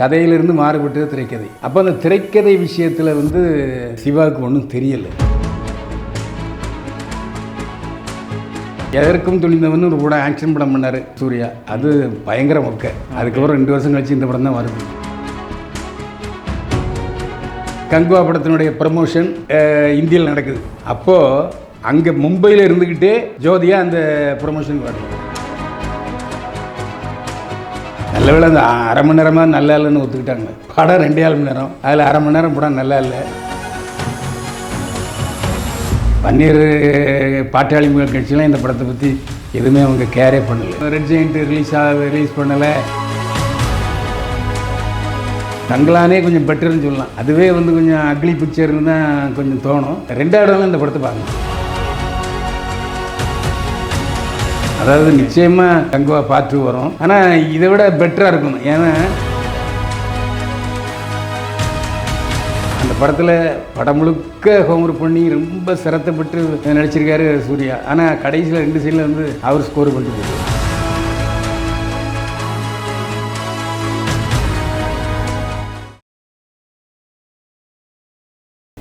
கதையிலிருந்து மாறுபட்டது திரைக்கதை. அப்போ அந்த திரைக்கதை விஷயத்தில் வந்து சிவாவுக்கு ஒன்றும் தெரியலை. எதற்கும் துணிந்தவன் ஒரு படம் ஆக்ஷன் படம் பண்ணார் சூர்யா. அது பயங்கர மொக்க. அதுக்கப்புறம் ரெண்டு வருஷம் கழிச்சு இந்த படம் தான் வருது. கங்குவா படத்தினுடைய ப்ரமோஷன் இந்தியாவில் நடக்குது. அப்போது அங்கே மும்பையில் இருந்துக்கிட்டே ஜோதியா அந்த ப்ரமோஷன் வருது நல்ல வேலை அந்த அரை மணி நேரமாக நல்லா இல்லைன்னு ஒத்துக்கிட்டாங்க. படம் ரெண்டே ஆள் மணி நேரம். அதில் அரை மணி நேரம் படம் நல்லா இல்லை. பன்னீர் பாட்டாளி மக்கள் கட்சியெலாம் இந்த படத்தை பற்றி எதுவுமே அவங்க கேரே பண்ணல. ரெட் ஜெயிண்ட் ரிலீஸ் ஆக ரிலீஸ் பண்ணலை. தங்களானே கொஞ்சம் பெட்டர்னு சொல்லலாம். அதுவே வந்து கொஞ்சம் அக்லி பிக்சர்னு தான் கொஞ்சம் தோணும். ரெண்டாவது இடம்லாம் இந்த படத்தை பார்க்கணும். அதாவது நிச்சயமாக தங்குவா பார்த்து வரும். ஆனால் இதை விட பெட்டராக இருக்கணும். ஏன்னா அந்த படத்தில் படம் முழுக்க ஹோம்ஒர்க் பண்ணி ரொம்ப சிரத்தப்பட்டு நடிச்சிருக்காரு சூர்யா. ஆனால் கடைசியில் ரெண்டு சீனில் வந்து அவர் ஸ்கோர் பண்ணிட்டு போயிடுவார்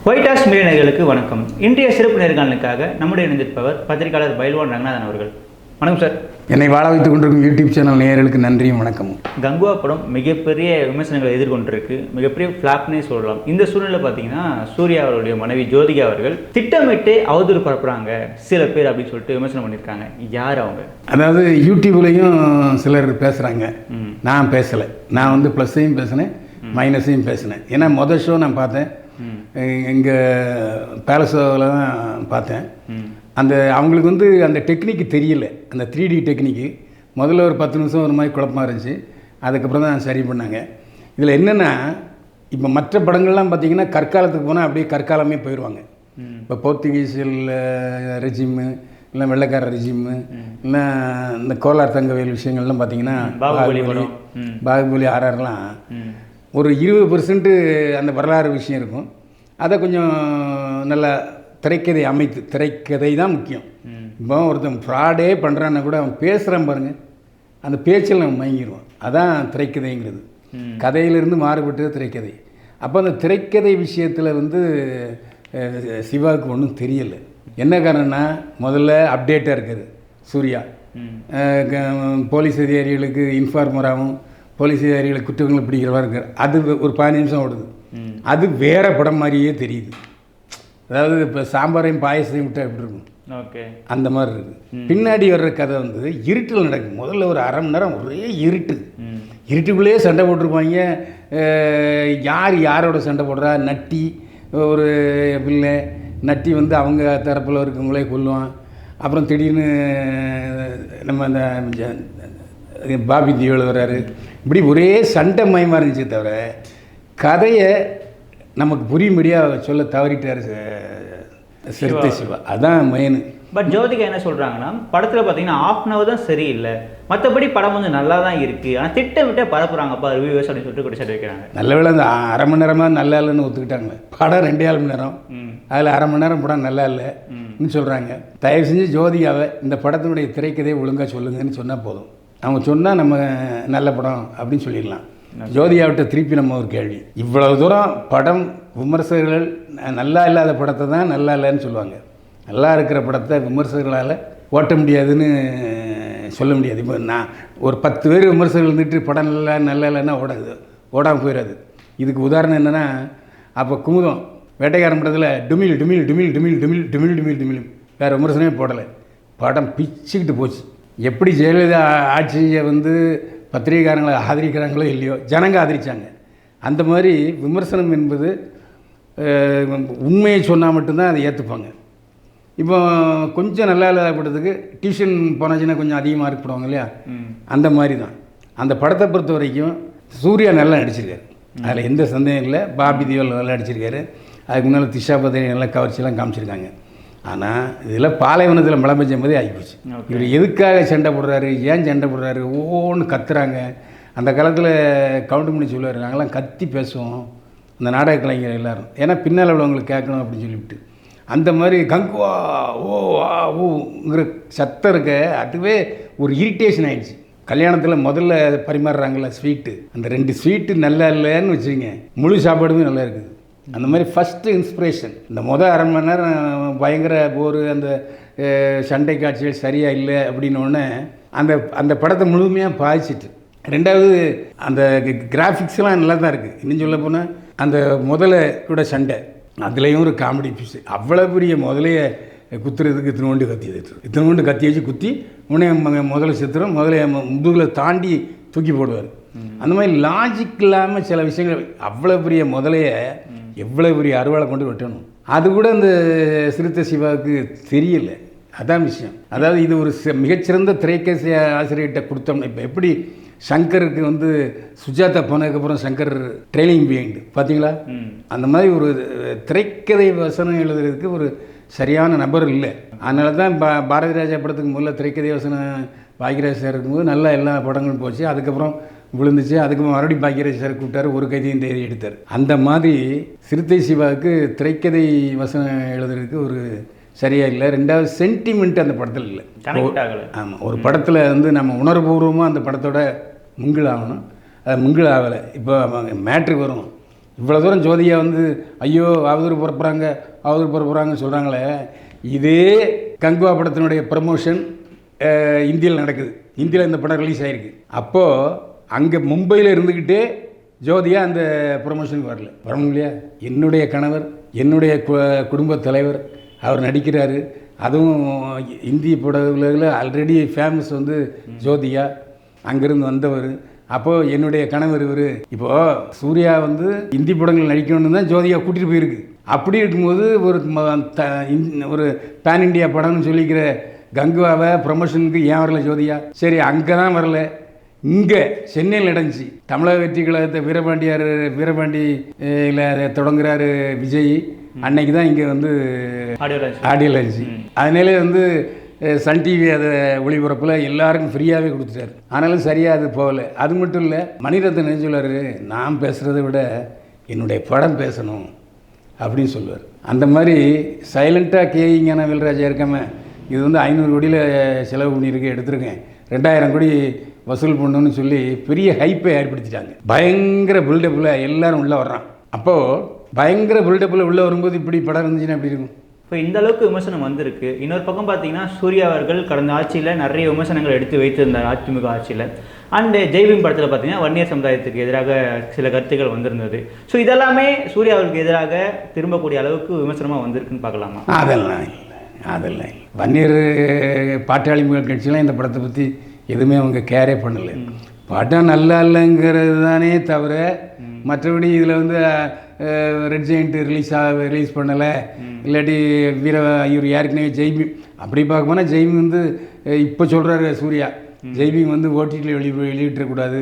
ஒயிட் ஹாஸ் வணக்கம். இன்றைய சிறப்பு நேர்காணலுக்காக நம்முடைய இணைந்திருப்பவர் பத்திரிகையாளர் பைல்வான் ரங்கநாதன் அவர்கள். வணக்கம் சார். என்னை வாழ வைத்துக் கொண்டிருக்கும் யூடியூப் சேனல் நேயர்களுக்கு நன்றியும் வணக்கமும். கங்குவா படம் மிகப்பெரிய விமர்சனங்களை எதிர்கொண்டிருக்கு. மிகப்பெரிய ஃப்ளாப்னே சொல்லலாம். இந்த சூழ்நிலை பார்த்தீங்கன்னா சூர்யா அவருடைய மனைவி ஜோதிகா அவர்கள் திட்டமிட்டு அவதூறு பரப்புறாங்க. சில பேர் அப்படின்னு சொல்லிட்டு விமர்சனம் பண்ணியிருக்காங்க. யார் அவங்க? அதாவது யூடியூப்லேயும் சிலர் பேசுகிறாங்க. நான் பேசலை. நான் வந்து ப்ளஸ்ஸையும் பேசினேன் மைனஸையும் பேசினேன். ஏன்னா மொதல் ஷோ நான் பார்த்தேன். இங்கே பேலஸோவில் தான் பார்த்தேன். அந்த அவங்களுக்கு வந்து அந்த டெக்னிக்கு தெரியல. அந்த த்ரீ டி டெக்னிக்கு. முதல்ல ஒரு பத்து நிமிஷம் ஒரு மாதிரி குழப்பமாக இருந்துச்சு. அதுக்கப்புறம் தான் சரி பண்ணாங்க. இதில் என்னென்னா இப்போ மற்ற படங்கள்லாம் பார்த்தீங்கன்னா கற்காலத்துக்கு போனால் அப்படியே கற்காலமே போயிடுவாங்க. இப்போ போர்த்துகீசியல் ரெஜிமு இல்லை வெள்ளைக்கார ரெஜிமு இல்லை இந்த கோலார் தங்கவேல் விஷயங்கள்லாம் பார்த்தீங்கன்னா பாகுபலி. பாகுபலி ஆர்ஆர்லாம். ஒரு இருபது பெர்சன்ட்டு அந்த வரலாறு விஷயம் இருக்கும். அதை கொஞ்சம் நல்லா திரைக்கதை அமைத்து திரைக்கதை தான் முக்கியம். இப்போ ஒருத்தன் ஃப்ராடே பண்ணுறான்னா கூட அவன் பேசுகிறான் பாருங்க. அந்த பேச்சில் நம்ம மயங்கிடுவான் அதான் திரைக்கதைங்கிறது. கதையிலிருந்து மாறுபட்டது திரைக்கதை. அப்போ அந்த திரைக்கதை விஷயத்தில் வந்து சிவாவுக்கு ஒன்றும் தெரியலை. என்ன காரணம்னா முதல்ல அப்டேட்டாக இருக்குது சூர்யா. க- போலீஸ் அதிகாரிகளுக்கு இன்ஃபார்மராகவும் போலீஸ் அதிகாரிகளுக்கு குற்றங்களை பிடிக்கிறவா இருக்கார். அது ஒரு பதினஞ்சு நிமிஷம் ஓடுது. அது வேற படம் மாதிரியே தெரியுது. அதாவது இப்போ சாம்பாரையும் பாயசத்தையும் விட்டால் எப்படி இருக்கும்? ஓகே. அந்த மாதிரி இருக்குது பின்னாடி வர்ற கதை வந்து இருட்டில் நடக்கும் முதல்ல ஒரு அரை மணி நேரம் ஒரே இருட்டு. இருட்டுக்குள்ளேயே சண்டை போட்டிருப்பாங்க. யார் யாரோட சண்டை போடுறா? நட்டி ஒரு பிள்ளை. நட்டி வந்து அவங்க தரப்பில் இருக்கவங்களே கொல்லுவான். அப்புறம் திடீர்னு நம்ம அந்த பாபி தியோல் வர்றாரு. இப்படி ஒரே சண்டை மயமாக இருந்துச்சே தவிர கதையை நமக்கு புரியும்படியாக சொல்ல தவறிட்டார் சிறுத்தை சிவா. அதான் மெயின் பட் ஜோதிகா என்ன சொல்றாங்கன்னா படத்துல பாத்தீங்கன்னா ஆஃப் அன் அவர் தான் சரியில்லை. மற்றபடி படம் வந்து நல்லா தான் இருக்கு. ஆனா திட்டமிட்டே பரப்புறாங்கப்பா ரிவ்யூவர்ஸ் அப்படின்னு சொல்லிட்டு குடிச்சிட்டு வைக்கிறாங்க நல்ல வேளை அந்த அரை மணி நேரமாக நல்லா இல்லைன்னு ஒத்துக்கிட்டாங்க படம் ரெண்டே ஆறு மணி நேரம். அதில் அரை மணி நேரம் படம் நல்லா இல்லைன்னு சொல்கிறாங்க தயவு செஞ்சு ஜோதிகாவை இந்த படத்தினுடைய திரைக்கதையை ஒழுங்காக சொல்லுங்கன்னு சொன்னால் போதும். அவங்க சொன்னால் நம்ம நல்ல படம் அப்படின்னு சொல்லிடலாம். ஜோதியாவிட்ட திருப்பி நம்ம ஒரு கேள்வி. இவ்வளவு தூரம் படம் விமர்சகர்கள் ந- நல்லா இல்லாத படத்தை தான் நல்லா இல்லைன்னு சொல்லுவாங்க. நல்லா இருக்கிற படத்தை விமர்சகர்களால் ஓட்ட முடியாதுன்னு சொல்ல முடியாது. இப்போ நான் ஒரு பத்து பேர் விமர்சகர்கள் இருந்துட்டு படம் நல்லா நல்லா இல்லைன்னா ஓடாது ஓடாமல் போயிடாது இதுக்கு உதாரணம் என்னென்னா அப்போ குமுதம் வேட்டைக்காரன் படத்தில் டுமில் டுமில் டுமில் டுமில் டுமில் டுமில் டுமில் டுமில். வேறு விமர்சனமே போடலை. படம் பிச்சுக்கிட்டு போச்சு. எப்படி ஜெயலலிதா ஆட்சியை வந்து பத்திரிகைக்காரங்களை ஆதரிக்கிறாங்களோ இல்லையோ? ஜனங்க ஆதரிச்சாங்க. அந்த மாதிரி விமர்சனம் என்பது உண்மையை சொன்னால் மட்டும்தான் அதை ஏற்றுப்பாங்க இப்போ கொஞ்சம் நல்லா இல்லாத படத்துக்கு டியூஷன் போனாச்சுன்னா கொஞ்சம் அதிக மார்க் போடுவாங்க இல்லையா? அந்த மாதிரி தான் அந்த படத்தை பொறுத்த வரைக்கும் சூர்யா நல்லா நடிச்சிருக்காரு. அதில் எந்த சந்தேகம் இல்லை. பாபி தியோல் நல்லா நடிச்சிருக்காரு. அதுக்கு முன்னால் திஷா பத்ரி நல்லா கவர்ச்சியெல்லாம் காமிச்சிருக்காங்க. ஆனால் இதில் பாலைவனத்தில் மழை பெஞ்ச மாதிரி ஆகிப்போச்சு. இவர் எதுக்காக சண்டை போடுறாரு? ஏன் சண்டை போடுறாரு? ஒவ்வொன்று கத்துறாங்க. அந்த காலத்தில் கவுண்ட் பண்ணி சொல்லுவார் நாங்களாம் கத்தி பேசுவோம். அந்த நாடக கலைஞர் எல்லாரும். ஏன்னா பின்னால் உள்ளவங்களுக்கு கேட்கணும் அப்படின்னு சொல்லிவிட்டு. அந்த மாதிரி கங்குவா ஓ ஆ ஊங்கிற சத்தம் இருக்க அதுவே ஒரு இரிட்டேஷன் ஆயிடுச்சு. கல்யாணத்தில் முதல்ல பரிமாறுறாங்கல்ல ஸ்வீட்டு அந்த ரெண்டு ஸ்வீட்டு நல்லா இல்லைன்னு வச்சுக்கோங்க. முழு சாப்பாடுமே நல்லா இருக்குது. அந்த மாதிரி ஃபஸ்ட்டு இன்ஸ்பிரேஷன் இந்த மொதல் அரை மணி நேரம் பயங்கர போர் அந்த சண்டை காட்சிகள் சரியாக இல்லை அப்படின்னோடனே அந்த அந்த படத்தை முழுமையாக பாதிச்சிட்டு ரெண்டாவது அந்த கிராஃபிக்ஸ்லாம் நல்லா தான் இருக்குது இன்னும் சொல்ல போனால் அந்த முதல்ல கூட சண்டை. அதுலேயும் ஒரு காமெடி பீஸ் அவ்வளோ பெரிய முதலைய குத்துறதுக்கு இத்தினோண்டு கத்தி வச்சு இத்தினோண்டு கத்தி வச்சு குத்தி உடனே முதல்ல சித்திரம். முதல்ல முதுகில் தாண்டி தூக்கி போடுவார். அந்த மாதிரி லாஜிக் இல்லாமல் சில விஷயங்கள் அவ்வளோ பெரிய முதலைய எவ்வளோ பெரிய அருவாளை கொண்டு வெட்டணும்? அது கூட அந்த சிறுத்தை சிவாவுக்கு தெரியல. அதான் விஷயம். அதாவது இது ஒரு மிகச்சிறந்த திரைக்கதை ஆசிரியர்கிட்ட கொடுத்தோம்னா இப்போ எப்படி சங்கருக்கு வந்து சுஜாதா போனதுக்கப்புறம் சங்கர் ட்ரைனிங் பிஹைண்டு பார்த்தீங்களா அந்த மாதிரி ஒரு திரைக்கதை வசனம் எழுதுறதுக்கு ஒரு சரியான நபர் இல்லை. அதனால தான் பா பாரதி ராஜா படத்துக்கு முதல்ல திரைக்கதை வசனம் பாக்யராஜ் சார் இருக்கும்போது நல்லா எல்லா படங்களும் போச்சு. அதுக்கப்புறம் விழுந்துச்சு. அதுக்கப்புறம் மறுபடியும் பாக்யராஜ் சார் கூப்பிட்டாரு. ஒரு கைதையும் தேதி எடுத்தார். அந்த மாதிரி சிறுத்தை சிவாவுக்கு திரைக்கதை வசனம் எழுதுறதுக்கு ஒரு சரியா இல்லை. ரெண்டாவது சென்டிமெண்ட் அந்த படத்தில் இல்லை. ஆமாம் ஒரு படத்தில் வந்து நம்ம உணர்வுபூர்வமாக அந்த படத்தோட மிங்கிள் ஆகணும். அது மிங்கிள் ஆகலை. இப்போ மேட்ரு வரும். இவ்வளோ தூரம் ஜோதியா வந்து ஐயோ அவதூறு புறப்புறாங்க அவதூறு புறப்புறாங்கன்னு சொல்கிறாங்களே இதே கங்குவா படத்தினுடைய ப்ரமோஷன் இந்தியில் நடக்குது. இந்தியில் இந்த படம் ரிலீஸ் ஆகிருக்கு அப்போது அங்கே மும்பையில் இருந்துக்கிட்டே ஜோதியா அந்த ப்ரொமோஷனுக்கு வரல. வரணும் இல்லையா? என்னுடைய கணவர் என்னுடைய கு- தலைவர் அவர் நடிக்கிறாரு. அதுவும் இந்திய படகுல ஆல்ரெடி ஃபேமஸ் வந்து ஜோதியா. அங்கேருந்து வந்தவர். அப்போது என்னுடைய கணவர் இவர். இப்போது சூர்யா வந்து இந்தி படங்கள் நடிக்கணும்னு தான் ஜோதியா கூட்டிகிட்டு போயிருக்கு. அப்படி இருக்கும்போது ஒரு த- ஒரு பேன் இண்டியா படம்னு சொல்லிக்கிற கங்குவாவை ப்ரொமோஷனுக்கு ஏன் வரல ஜோதியா? சரி அங்கே தான் வரல. இங்கே சென்னையில் நடந்துச்சு தமிழக வெற்றி கழகத்தை வீரபாண்டியார் இல்ல தொடங்குறாரு விஜய். அன்னைக்கு தான் இங்கே வந்து ஆடியோ லான்ச் ஆடியோ லான்ச்சு அதனாலே வந்து சன் டிவி அதை ஒளிபரப்பில் எல்லாருக்கும் ஃப்ரீயாகவே கொடுத்துட்டாரு. ஆனாலும் சரியாக அது போகல. அது மட்டும் இல்லை மணிரத்னம் என்ன சொல்லுவார்? நான் பேசுகிறத விட என்னுடைய படம் பேசணும் அப்படின்னு சொல்லுவார். அந்த மாதிரி சைலண்ட்டாக கேயிங்கான வேல்ராஜா இருக்காம இது வந்து ஐநூறு கோடியில் செலவு பண்ணியிருக்கு எடுத்திருக்கேன். ரெண்டாயிரம் கோடி வசூல் பண்ணணும்னு சொல்லி பெரிய ஹைப்பை ஏற்படுத்திட்டாங்க. பயங்கர பில்டப்பில் எல்லாரும் உள்ளே வர்றான். அப்போது பயங்கர பில்டப்பில் உள்ளே வரும்போது இப்படி படம் இருந்துச்சுன்னா எப்படி இருக்கும்? இப்போ இந்த அளவுக்கு விமர்சனம் வந்திருக்கு. இன்னொரு பக்கம் பார்த்தீங்கன்னா சூர்யா அவர்கள் கடந்த ஆட்சியில் நிறைய விமர்சனங்கள் எடுத்து வைத்திருந்தார் அதிமுக ஆட்சியில். அண்டு ஜெய்பீம் படத்தில் பார்த்தீங்கன்னா வன்னியர் சமுதாயத்துக்கு எதிராக சில கருத்துக்கள் வந்திருந்தது. ஸோ இதெல்லாமே சூர்யா அவருக்கு எதிராக திரும்பக்கூடிய அளவுக்கு விமர்சனமாக வந்திருக்குன்னு பார்க்கலாமா? அதெல்லாம் இல்லை வன்னியர் பாட்டாளி மக்கள் கட்சியெலாம் இந்த படத்தை பற்றி எதுவுமே அவங்க கேரே பண்ணல. படம் நல்லா இல்லைங்கிறது தானே தவிர மற்றபடி இதில் வந்து ரெட் ஜெயிண்ட் ரிலீஸ் ஆக ரிலீஸ் பண்ணலை. இல்லாட்டி வீர இவர் ஏற்கனவே ஜெய்பீம் அப்படி பார்க்க போனால் ஜெய்பீம் வந்து இப்போ சொல்கிறாரு சூர்யா. ஜெய்பீம் வந்து ஓடிடியில் வெளி வெளியிட்டக்கூடாது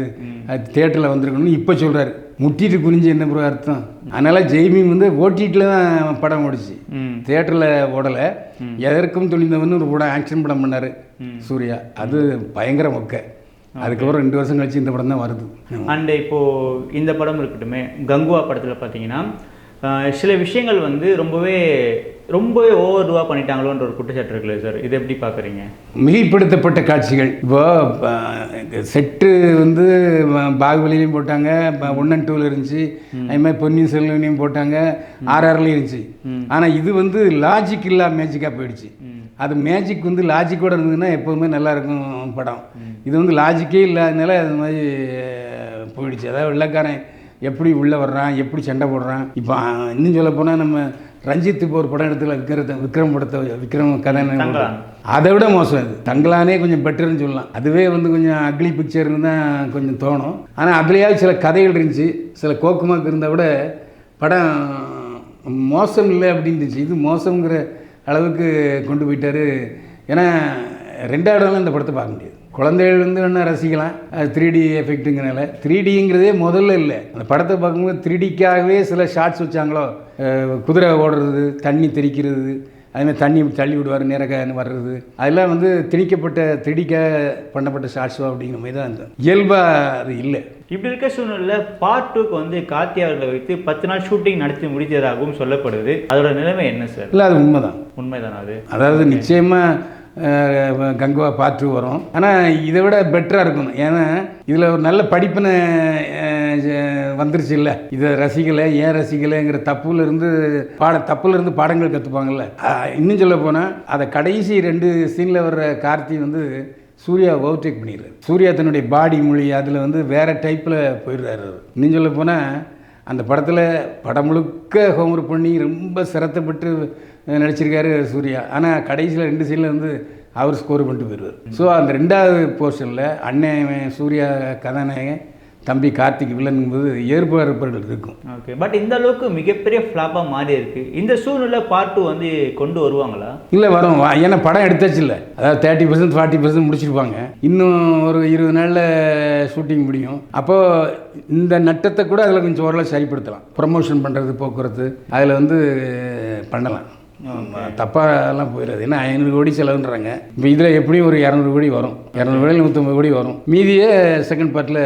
அது தேட்டரில் வந்திருக்கணும்னு இப்போ சொல்கிறாரு முட்டிட்டு குனிஞ்சு என்ன ப்ரோ அர்த்தம்? அதனால் ஜெய்பீம் வந்து ஓடிடியில் தான் படம் ஓடிச்சு. ம். தேட்டரில் ஓடலை. எதற்கும் துணிந்தவன் ஒரு படம் ஆக்ஷன் படம் பண்ணார் சூர்யா. அது பயங்கர மொக்க. அதுக்கப்புறம் ரெண்டு வருஷம் கழிச்சு இந்த படம் தான் வருது. அண்டு இப்போது இந்த படம் இருக்கட்டுமே கங்குவா படத்தில் பார்த்தீங்கன்னா சில விஷயங்கள் வந்து ரொம்பவே ரொம்பவே ஓவர் டூவாக பண்ணிட்டாங்களோன்ற ஒரு குற்றச்சாட்டு இருக்குல்ல சார் இதை எப்படி பார்க்குறீங்க மிகைப்படுத்தப்பட்ட காட்சிகள். இப்போ செட்டு வந்து பாகுபலிலையும் போட்டாங்க ஒன் அண்ட் டூவில் இருந்துச்சு. அதே மாதிரி பொன்னியின் செல்வனையும் போட்டாங்க ஆர்ஆர்லையும் இருந்துச்சு. ஆனால் இது வந்து லாஜிக் இல்லா மேஜிக்காக போயிடுச்சு. அது மேஜிக் வந்து லாஜிக்கோட இருந்ததுன்னா எப்போவுமே நல்லா இருக்கும் படம். இது வந்து லாஜிக்கே இல்லாதனால அது மாதிரி போயிடுச்சு. அதாவது வெள்ளைக்காரன் எப்படி உள்ளே வர்றான் எப்படி சண்டை போடுறான். இப்போ இன்னும் சொல்ல போனால் நம்ம ரஞ்சித் இப்போ ஒரு படம் எடுத்துல விக்ரத்தை விக்ரம் படத்தை விக்ரம் கதை. அதை விட மோசம் இது. தங்களானே கொஞ்சம் பெட்டர்னு சொல்லலாம். அதுவே வந்து கொஞ்சம் அக்லி பிக்சர்னு தான் கொஞ்சம் தோணும். ஆனால் அதுலேயாவது சில கதைகள் இருந்துச்சு. சில கோக்குமாக்கு இருந்தால் விட படம் மோசம் இல்லை அப்படின்னு இருந்துச்சு. இது மோசங்கிற அளவுக்கு கொண்டு போயிட்டாரு. ஏன்னா ரெண்டாவது நாளும் இந்த படத்தை பார்க்க முடியாது. குழந்தைகள் வந்து வேணால் ரசிக்கலாம். அது த்ரீ டி எஃபெக்ட்டுங்கிறனால த்ரீ டிங்கிறதே முதல்ல இல்லை. அந்த படத்தை பார்க்கும்போது த்ரீ டிக்காகவே சில ஷார்ட்ஸ் வச்சாங்களோ? குதிரை ஓடுறது தண்ணி தெறிக்கிறது அதுமாதிரி தண்ணி தள்ளி விடுவார் நேரக வர்றது. அதெல்லாம் வந்து திணிக்கப்பட்ட திடிக்க பண்ணப்பட்ட ஷார்ட்ஸோ அப்படிங்கிற மாதிரி தான் இருந்தது. இயல்பாக அது இல்லை. இப்படி இருக்க சூழ்நிலையில் பார்ட் டூக்கு வந்து கார்த்தி அவர்களை வைத்து பத்து நாள் ஷூட்டிங் நடத்தி முடித்ததாகவும் சொல்லப்படுது. அதோட நிலைமை என்ன சார் இல்லை அது உண்மைதான். உண்மைதானா அது? அதாவது நிச்சயமாக கங்குவா பார்த்து வரும். ஆனால் இதை விட பெட்டராக இருக்கும் ஏன்னா இதில் ஒரு நல்ல படிப்பினை வந்துருச்சு இல்லை இதை ரசிக்கலை ஏன் ரசிக்கலைங்கிற தப்புலேருந்து பாட தப்புலேருந்து பாடங்கள் கற்றுப்பாங்கல்ல இன்னும் சொல்ல போனால் அதை கடைசி ரெண்டு சீனில் வர்ற கார்த்தி வந்து சூர்யா ஓவர்டேக் பண்ணிடுறாரு. சூர்யா தன்னுடைய பாடி மொழி அதில் வந்து வேறு டைப்பில் போயிடுறாரு இன்னும் சொல்ல போனால் அந்த படத்தில் படம் முழுக்க ஹோம்ஒர்க் பண்ணி ரொம்ப சிரத்தப்பட்டு நடிச்சிருக்காரு சூர்யா. ஆனால் கடைசியில் ரெண்டு சீனில் வந்து அவர் ஸ்கோர் பண்ணிட்டு போயிடுவார் ஸோ அந்த ரெண்டாவது போர்ஷனில் அண்ணன் சூர்யா கதாநாயகன் தம்பி கார்த்திக் வில்லனுங்கும்போது ஏற்படுப்பர்கள் இருக்கும். ஓகே பட் இந்த அளவுக்கு மிகப்பெரிய ஃப்ளாப்பாக மாறி இருக்கு. இந்த சூழ்நிலை பார்ட் டூ வந்து கொண்டு வருவாங்களா? இல்லை வரும். ஏன்னா படம் எடுத்தாச்சு இல்லை. அதாவது தேர்ட்டி பர்சன்ட் ஃபார்ட்டி பர்சன்ட் முடிச்சிருப்பாங்க. இன்னும் ஒரு இருபது நாளில் ஷூட்டிங் முடியும். அப்போது இந்த நட்டத்தை கூட அதில் கொஞ்சம் ஓரளவு சரிப்படுத்தலாம். ப்ரமோஷன் பண்ணுறது போக்குவரத்து அதில் வந்து பண்ணலாம். தப்பாலாம் போயிடாது. ஏன்னா ஐநூறு கோடி செலவுன்றாங்க. இப்போ இதில் எப்படியும் ஒரு இரநூறு கோடி வரும். இரநூறு கோடி நூற்றம்பது கோடி வரும். மீதியே செகண்ட் பார்ட்டில்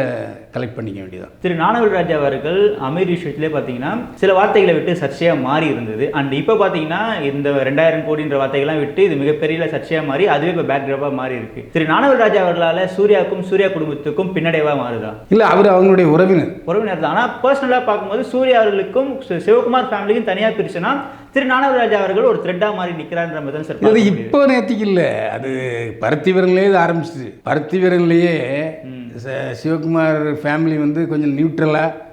கலெக்ட் பண்ணிக்க வேண்டியதான் திரு ஞானவேல் ராஜா அவர்கள் அமீர் விஷயத்திலே பார்த்தீங்கன்னா சில வார்த்தைகளை விட்டு சர்ச்சையாக மாறி இருந்தது. அண்ட் இப்போ பார்த்தீங்கன்னா இந்த ரெண்டாயிரம் கோடின்ற வார்த்தைகள்லாம் விட்டு இது மிகப்பெரிய சர்ச்சையாக மாறி அதுவே இப்போ பேக்ராப்பாக மாறி இருக்கு. திரு ஞானவேல் ராஜா அவர்களால் சூர்யாவுக்கும் சூர்யா குடும்பத்துக்கும் பின்னடைவாக மாறுதா? இல்லை அவர் அவங்களுடைய உறவினர். உறவினர் தான். ஆனால் பர்சனலாக பார்க்கும்போது சூர்யா அவர்களுக்கும் சிவகுமார் ஃபேமிலிக்கும் தனியாக பிரிச்சுன்னா திரு ஞானவேல் ராஜா அவர்கள் ஒரு த்ரெட்டாக மாறி நிற்கிறான்ற மாதிரி தான் சார் இது. இப்போ நேற்றுக்கு இல்லை. அது பருத்தி வீரன்லேயே இது பருத்தி வீரன்லேயே ச- சிவகுமார் ஃபேமிலி வந்து கொஞ்சம் நியூட்ரலாக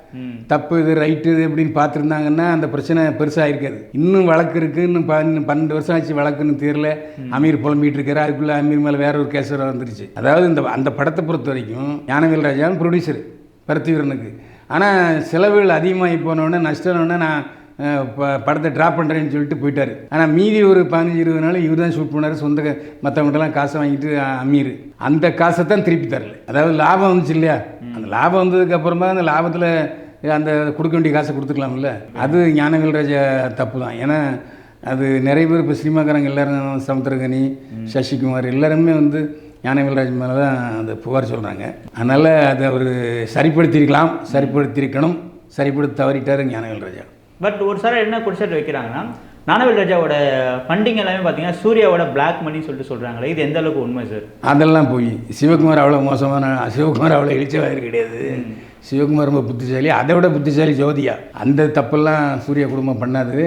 தப்பு இது ரைட்டு இது அப்படின்னு பார்த்துருந்தாங்கன்னா அந்த பிரச்சனை பெருசாக இருக்காது இன்னும் வழக்கு இருக்குது இன்னும் பன்னெண்டு வருஷம் ஆச்சு வழக்குன்னு தெரியல அமீர் புலம்பிட்டு இருக்காரு அதுக்குள்ளே அமீர் மேலே வேற ஒரு கேஸ் வந்துருச்சு. அதாவது இந்த அந்த படத்தை பொறுத்த வரைக்கும் ஞானவேல் ராஜான் ப்ரொடியூசர் பருத்திவீரனுக்கு. ஆனால் செலவுகள் அதிகமாகி போனோடனே நஷ்டம்னோடனே நான் படத்தை ட்ராப் பண்ணுறேன்னு சொல்லிட்டு போயிட்டார். ஆனால் மீதி ஒரு பதினஞ்சு இருபது நாள் இவர் தான் ஷூட் பண்ணார். சொந்த மற்றவங்கள்ட்டலாம் காசை வாங்கிட்டு அமீர். அந்த காசை தான் திருப்பி தரல. அதாவது லாபம் வந்துச்சு இல்லையா? அந்த லாபம் வந்ததுக்கு அப்புறமா அந்த லாபத்தில் அந்த கொடுக்க வேண்டிய காசை கொடுத்துக்கலாம்ல. அது ஞானவேல் ராஜா தப்பு தான். ஏன்னா அது நிறைய பேர் இப்போ சினிமாக்காரங்க எல்லாரும் சமுத்திரகனி சசிகுமார் எல்லாருமே வந்து ஞானவேல்ராஜ் மேலே தான் அந்த புகார் சொல்கிறாங்க அதனால் அதை அவர் சரிப்படுத்தியிருக்கலாம் சரிப்படுத்தியிருக்கணும். சரிப்படுத்த தவறிட்டார் ஞானவேல் ராஜா பட் ஒரு சார் என்ன குடிசாட்டு வைக்கிறாங்கன்னா ஞானவேல் ராஜாவோட ஃபண்டிங் எல்லாமே பார்த்தீங்கன்னா சூர்யாவோட பிளாக் மணி சொல்லிட்டு சொல்கிறாங்களே இது எந்த அளவுக்கு உண்மை சார்? அதெல்லாம் போய் சிவகுமார் அவ்வளோ மோசமான சிவகுமார் அவ்வளோ இழிச்சவாயர் கிடையாது சிவகுமார் ரொம்ப புத்திசாலி அதை விட புத்திசாலி ஜோதியா. அந்த தப்பெல்லாம் சூர்யா குடும்பம் பண்ணாது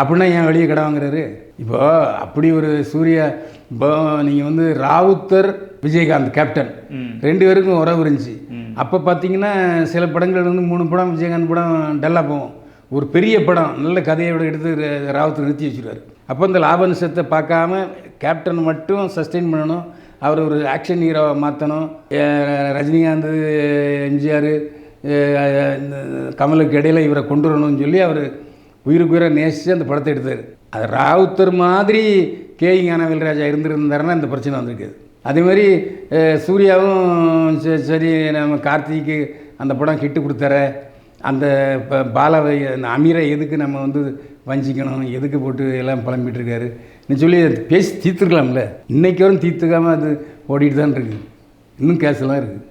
அப்படின்னா ஏன் வெளியே கடை வாங்குறாரு? இப்போ அப்படி ஒரு சூர்யா இப்போ நீங்கள் வந்து ராவுத்தர் விஜயகாந்த் கேப்டன் ரெண்டு பேருக்கும் உறவு இருந்துச்சு. அப்போ பார்த்தீங்கன்னா சில படங்கள் வந்து மூணு படம் விஜயகாந்த் படம் டல்லாக போகும் ஒரு பெரிய படம் நல்ல கதையோடு எடுத்து ராவத்தை ராவுத்தர் நிறுத்தி வச்சுருவார். அப்போ இந்த லாப நஷ்டத்தை பார்க்காம கேப்டன் மட்டும் சஸ்டெயின் பண்ணணும் அவர் ஒரு ஆக்ஷன் ஹீரோவை மாற்றணும் ரஜினிகாந்த் எம்ஜிஆர் கமலுக்கு இடையில இவரை கொண்டு வரணும்னு சொல்லி அவர் உயிருக்கு உயிரை நேசித்து அந்த படத்தை எடுத்தார். அது ராவுத்தர் மாதிரி கே ஞான ராஜா இருந்திருந்தாருன்னா இந்த பிரச்சனை வந்திருக்காது. அதே மாதிரி சூர்யாவும் சரி நம்ம கார்த்திக்கு அந்த படம் கிட்டு கொடுத்தார அந்த இப்போ பாலாவை அந்த அமீரை எதுக்கு நம்ம வந்து வஞ்சிக்கணும்? எதுக்கு போட்டு எல்லாம் புலம்பிட்டு இருக்காரு நீ சொல்லி பேசி தீர்த்துருக்கலாம்ல. இன்றைக்கி வரும் தீர்த்துக்காமல் அது ஓடிட்டு தான் இருக்குது இன்னும் கேஸ்லாம் இருக்குது